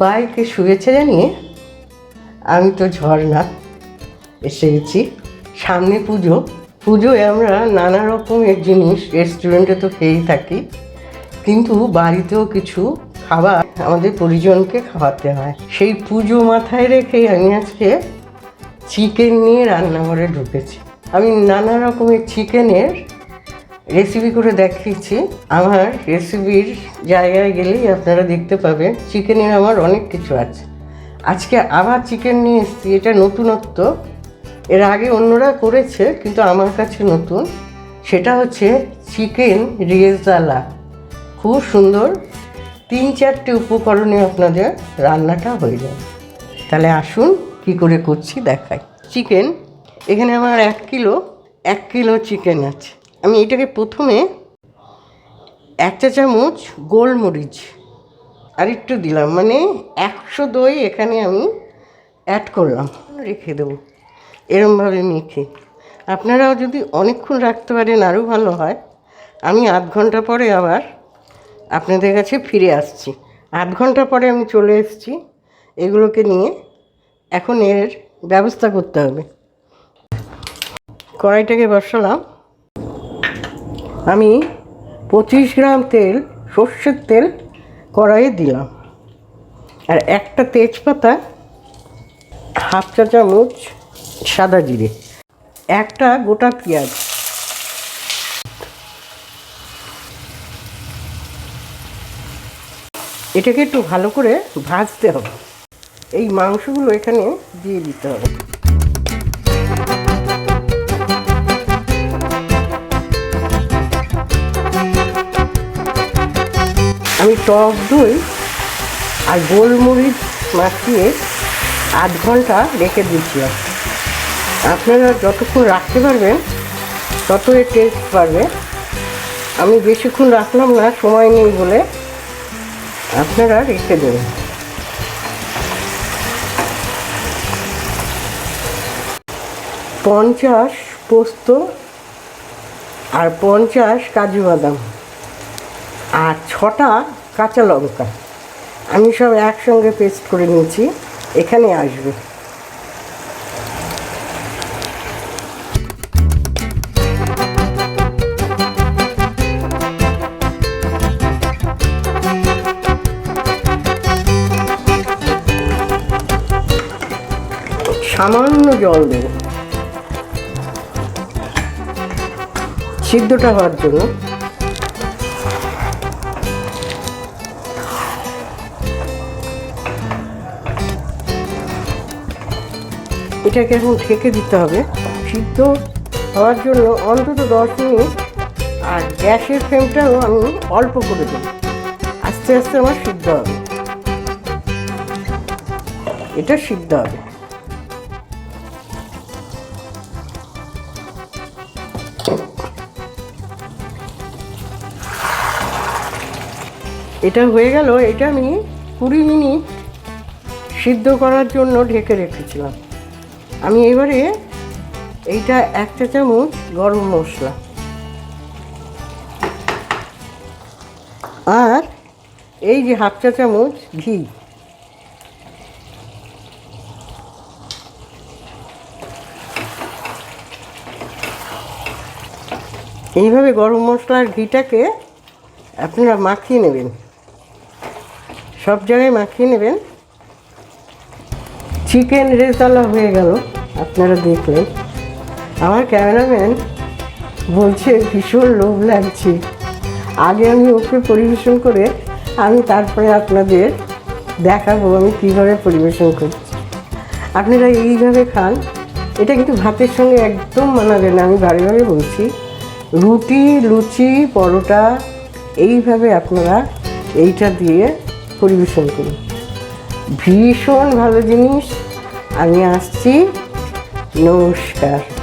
বাইকে শুয়েছে জানিয়ে আমি তো ঝর্ণা এসে গেছি সামনে পুজো। পুজোয় আমরা নানা রকমের জিনিস রেস্টুরেন্টে তো খেয়েই থাকি। কিন্তু বাড়িতেও কিছু খাবার আমাদের পরিজনকে খাওয়াতে হয়। সেই পুজো মাথায় রেখেই আমি আজকে চিকেন নিয়ে রান্নাঘরে ঢুকেছি। আমি নানা রকমের চিকেনের রেসিপি করে দেখিয়েছি। আমার রেসিপির জায়গায় গেলেই আপনারা দেখতে পাবেন চিকেনের আমার অনেক কিছু আছে। আজকে আবার চিকেন নিয়ে এসেছি, এটা নতুনত্ব। এর আগে অন্যরা করেছে, কিন্তু আমার কাছে নতুন। সেটা হচ্ছে চিকেন রেজালা খুব সুন্দর। তিন চারটে উপকরণে আপনাদের রান্নাটা হয়ে যায় তাহলে আসুন কি করে করছি দেখাই। চিকেন এখানে আমার এক কিলো এক কিলো চিকেন আছে। আমি এটাকে প্রথমে এক চা চামচ গোলমরিচ আর একটু দিলাম মানে একশো দই এখানে আমি অ্যাড করলাম। রেখে দেবো। এরমভাবে মেখে। আপনারাও যদি অনেকক্ষণ রাখতে পারেন আরও ভালো হয়। আমি আধ ঘণ্টা পরে আবার আপনাদের কাছে ফিরে আসছি। আধ ঘণ্টা পরে আমি চলে এসেছি। এগুলোকে নিয়ে এখন এর ব্যবস্থা করতে হবে। কড়াইটাকে বসালাম। আমি পঁচিশ গ্রাম তেল, সর্ষের তেল কড়াইয়ে দিলাম। আর একটা তেজপাতা, হাফ চা চামচ সাদা জিরে, একটা গোটা পেঁয়াজ। এটাকে একটু ভালো করে ভাজতে হবে। এই মাংসগুলো এখানে দিয়ে দিতে হবে। টক দই আর গোলমরিচ মাখিয়ে আধ ঘণ্টা রেখে দিয়েছিলাম আপনারা যতক্ষণ রাখতে পারবেন তত এর টেস্ট পারবে আমি বেশিক্ষণ রাখলাম না, সময় নেই বলে আপনারা রেখে দেবেন। পঞ্চাশ পোস্ত আর পঞ্চাশ কাজু বাদাম। আর ছটা কাঁচা লঙ্কা। আমি সব একসঙ্গে পেস্ট করে নিয়েছি, এখানে আসবে। সামান্য জল দেব। সিদ্ধটা হওয়ার জন্য। এটাকে এখন ঢেকে দিতে হবে। সিদ্ধ হওয়ার জন্য অন্তত দশ মিনিট আর গ্যাসের ফ্লেমটাও আমি অল্প করে দেবো। আস্তে আস্তে আমার সিদ্ধ হবে। এটা সিদ্ধ হবে। এটা হয়ে গেল, এটা আমি কুড়ি মিনিট সিদ্ধ করার জন্য ঢেকে রেখেছিলাম। আমি এবারে এইটা এক চা চামচ গরম মশলা। আর এই যে হাফ চা চামচ ঘি। এইভাবে গরম মশলার ঘিটাকে আপনারা মাখিয়ে নেবেন। সব জায়গায় মাখিয়ে নেবেন। চিকেন রেজালা হয়ে গেল, আপনারা দেখলেন। আমার ক্যামেরাম্যান বলছে, ভীষণ লোভ লাগছে। আগে আমি ওকে পরিবেশন করে আমি তারপরে আপনাদের দেখাবো আমি কীভাবে পরিবেশন করছি। আপনারা এইভাবে খান। এটা কিন্তু ভাতের সঙ্গে একদম মানাবে না, আমি বারে বলছি। রুটি, লুচি, পরোটা, এইভাবে আপনারা এইটা দিয়ে পরিবেশন করুন। ভীষণ ভালো জিনিস। আমি আসছি। নমস্কার।